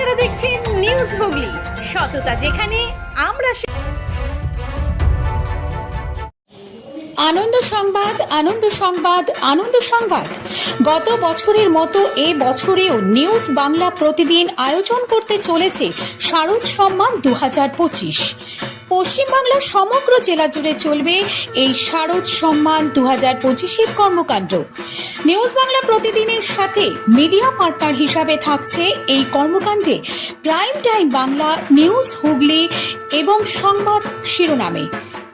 আপনারা দেখছেন নিউজ হুগলি। সততা যেখানে, আমরা আনন্দ সংবাদ আনন্দ সংবাদ আনন্দ সংবাদ। গত বছরের মতো এ বছরেও নিউজ বাংলা প্রতিদিন আয়োজন করতে চলেছে শারদ সম্মান দু পঁচিশ। পশ্চিমবাংলার সমগ্র জেলা জুড়ে চলবে এই শারদ সম্মান দু হাজার পঁচিশের কর্মকাণ্ড। নিউজ বাংলা প্রতিদিনের সাথে মিডিয়া পার্টনার হিসাবে থাকছে এই কর্মকাণ্ডে prime time Bangla, news Hooghly এবং সংবাদ শিরোনামে।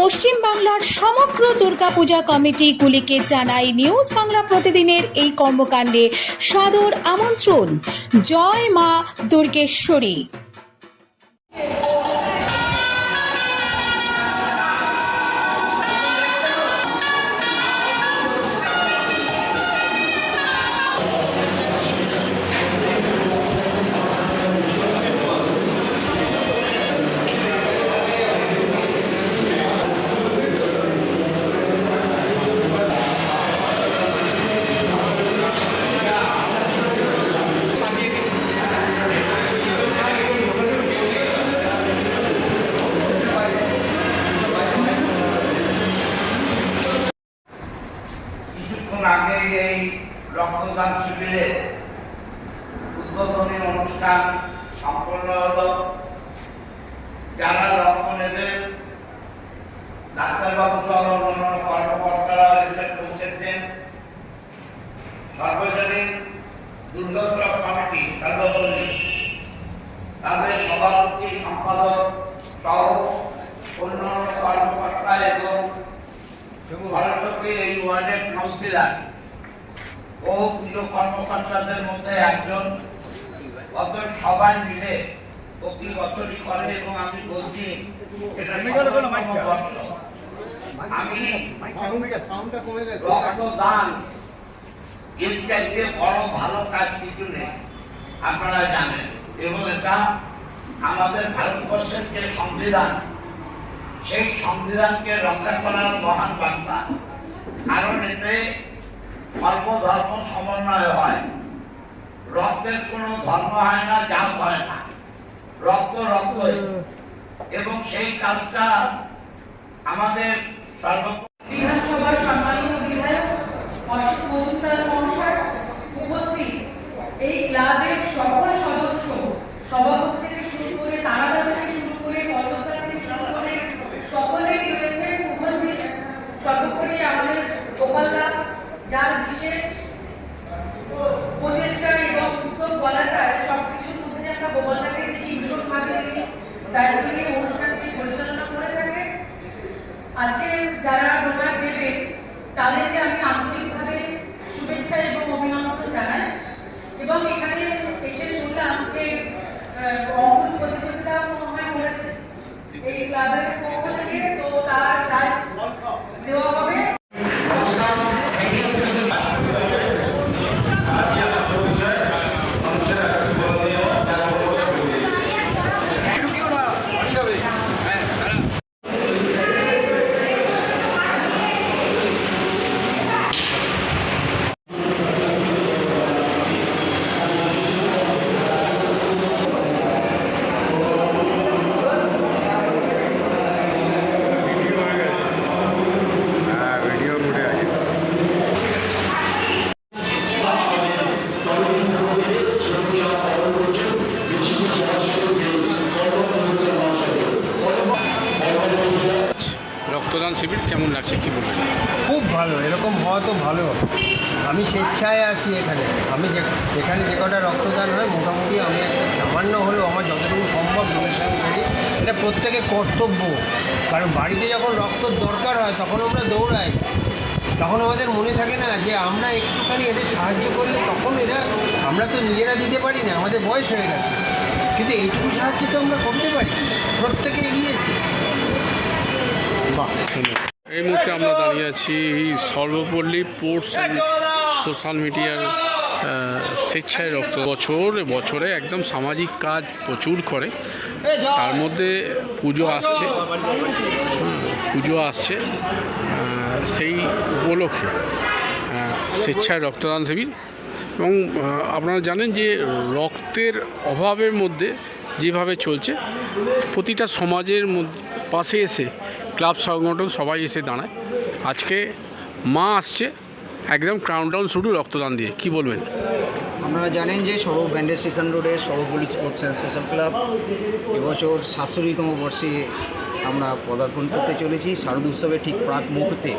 পশ্চিম বাংলার সমগ্র দুর্গাপূজা কমিটিগুলিকে জানাই নিউজ বাংলা প্রতিদিনের এই কর্মকাণ্ডে সাদর আমন্ত্রণ। জয় মা দুর্গেশ্বরী। রক্তদান শিবিরে উদ্বোধনী অনুষ্ঠান সম্পন্ন হলো। যারা রক্ত নেবে, ডাক্তারবাবু সহ অন্যান্য কর্মকর্তারা এসে পৌঁছেছেন। সর্বজনীন দুর্গোৎসব কমিটি সর্বপল্লী তাদের সভাপতি, সম্পাদক সহ অন্যান্য কর্মকর্তা এবং সরস্বতী এই ওয়ার্ডের কাউন্সিলর। ও পুজো কর্মকর্তাদের মধ্যে একজন। অত সবাই মিলে প্রতি বছরই করে এবং আমি বলছি এটা বর্ষ। আমি রক্তদান এর চাইতে বড় ভালো কাজ কিছু নেই। আপনারা জানেন। এবং এটা আমাদের ভারতবর্ষের যে সংবিধান সেই সংবিধানকে রক্ষা করার মহান বার্তা। কারণ এতে সর্বধর্ম সমন্বয় হয়। রক্তের কোনো ধর্ম হয় না, জাত হয় না। রক্ত রক্ত এবং সেই কাজটা আমাদের সর্ব বিধানসভার সম্মানিত বিধায়ক অশোক মজুমদার মহাশয় উপস্থিত। এই ক্লাবের সকল সদস্য, সভাপতি থেকে শুরু করে তারাদা থেকে শুরু করে কর্মচারী থেকে শুরু করে সকলেই রয়েছে উপস্থিত সর্বোপরি আমাদের গোপালদা যার বিশেষ প্রচেষ্টা এবং উদ্যোগ বলা যায় সব কিছুর মধ্যে আমরা গোপালদাকে দেখি ভীষণভাবে তিনি দায়িত্ব নিয়ে অনুষ্ঠানটি পরিচালনা করে থাকে। আজকে যারা ডোনার দেবে, তাদেরকে আমি আন্তরিকভাবে শুভেচ্ছা এবং অভিনন্দন জানাই। এবং এখানে এসে শুনলাম যে অঙ্কন প্রতিযোগিতা মনে হয় করেছে এই ক্লাবের পক্ষ থেকে তো তার প্রাইজ দেওয়া হবে হ্যাঁ ভিডিও ফুটে আছে রক্তদান শিবির কেমন লাগছে, কি বলবেন? খুব ভালো, এরকম হওয়া তো ভালো। আমি স্বেচ্ছায় আছি এখানে। আমি যে এখানে যে কটা রক্তদান হয়, মোটামুটি আমি একটা সামান্য হলেও আমার যতটুকু সম্ভব ডোনেশন করি। এটা প্রত্যেকের কর্তব্য। কারণ বাড়িতে যখন রক্তর দরকার হয়, তখন আমরা দৌড়াই। তখন আমাদের মনে থাকে না যে, আমরা একটুখানি এদের সাহায্য করলে তখন এরা, আমরা তো নিজেরা দিতে পারি না, আমাদের বয়স হয়ে গেছে। কিন্তু এইটুকু সাহায্য তো আমরা করতে পারি। প্রত্যেকে এগিয়েছে বাহ। এই মুহূর্তে আমরা দাঁড়িয়ে আছি সর্বপল্লী পোর্টস সোশ্যাল মিডিয়ার স্বেচ্ছায় রক্ত বছর, বছরে একদম সামাজিক কাজ প্রচুর করে। তার মধ্যে পুজো আসছে। পুজো আসছে সেই উপলক্ষে স্বেচ্ছায় রক্তদান শিবির। এবং আপনারা জানেন যে রক্তের অভাবের মধ্যে যেভাবে চলছে, প্রতিটা সমাজের পাশে এসে ক্লাব সংগঠন সবাই এসে দাঁড়ায়। আজকে মা আসছে, একদম ক্রাউন ডাউন শুরু রক্তদান দিয়ে। কি বলবেন? আপনারা জানেন যে সৌরভ ব্যান্ডেল স্টেশন রোডে Sarvapalli sports and social club এবছর সাতষট্টিতম বর্ষে আমরা পদার্পণ করতে চলেছি। শারদ উৎসবের ঠিক প্রাক মুহূর্তে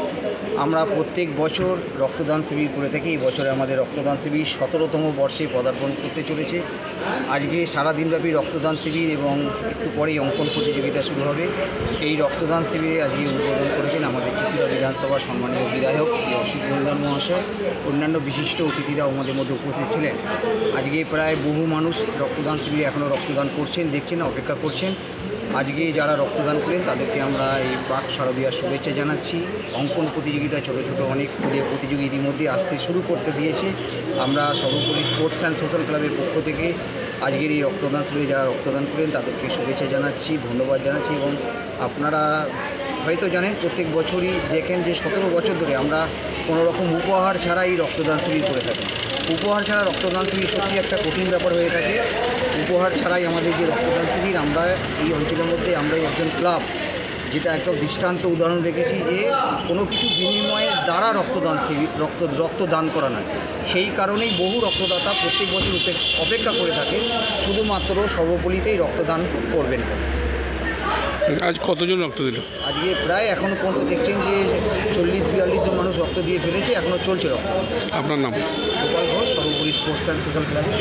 আমরা প্রত্যেক বছর রক্তদান শিবির করে থাকি। এই বছরে আমাদের রক্তদান শিবির সতেরোতম বর্ষে পদার্পণ করতে চলেছে। আজকে সারা দিনব্যাপী রক্তদান শিবির এবং একটু পরেই অঙ্কন প্রতিযোগিতা শুরু হবে। এই রক্তদান শিবিরে আজকে উদ্বোধন করেছেন আমাদের ত্রিপুরা বিধানসভার সম্মানীয় বিধায়ক শ্রী অসিত মন্দার মহাশয়। অন্যান্য বিশিষ্ট অতিথিরাও আমাদের মধ্যে উপস্থিত ছিলেন। আজকে প্রায় বহু মানুষ রক্তদান শিবিরে এখনও রক্তদান করছেন, দেখছেন, অপেক্ষা করছেন। আজকে যারা রক্তদান করেন তাদেরকে আমরা এই শারদীয়ার শুভেচ্ছা জানাচ্ছি। অঙ্কন প্রতিযোগিতা ছোটো ছোটো অনেক প্রতিযোগী ইতিমধ্যে আসতে শুরু করতে দিয়েছে। আমরা সর্বোপরি স্পোর্টস অ্যান্ড সোশ্যাল ক্লাবের পক্ষ থেকে আজকের এই রক্তদান শিবিরে যারা রক্তদান করেন, তাদেরকে শুভেচ্ছা জানাচ্ছি, ধন্যবাদ জানাচ্ছি এবং আপনারা হয়তো জানেন, প্রত্যেক বছরই দেখেন যে সতেরো বছর ধরে আমরা কোনো রকম উপহার ছাড়াই রক্তদান শিবির করে থাকি। উপহার ছাড়া রক্তদান শিবির সত্যি একটা কঠিন ব্যাপার হয়ে থাকে। উপহার ছাড়াই আমাদের যে রক্তদান শিবির, আমরা এই অঞ্চলের মধ্যে, আমরা একজন ক্লাব যেটা একটা দৃষ্টান্ত উদাহরণ রেখেছি যে কোনো কিছু বিনিময়ের দ্বারা রক্তদান শিবির রক্ত রক্তদান করা নয়। সেই কারণেই বহু রক্তদাতা প্রত্যেক বছর অপেক্ষা করে থাকে শুধুমাত্র সর্বপল্লীতেই রক্তদান করবেন। আজ কতজন রক্ত দিল? আজকে প্রায় এখনও পর্যন্ত দেখছেন যে চল্লিশ বিয়াল্লিশ জন মানুষ রক্ত দিয়ে ফেলেছে এখনও চলছে রক্ত। আপনার নাম? গোপাল ঘোষ সর্বোপরি স্পোর্টস অ্যান্ড সোশ্যাল ক্লাবের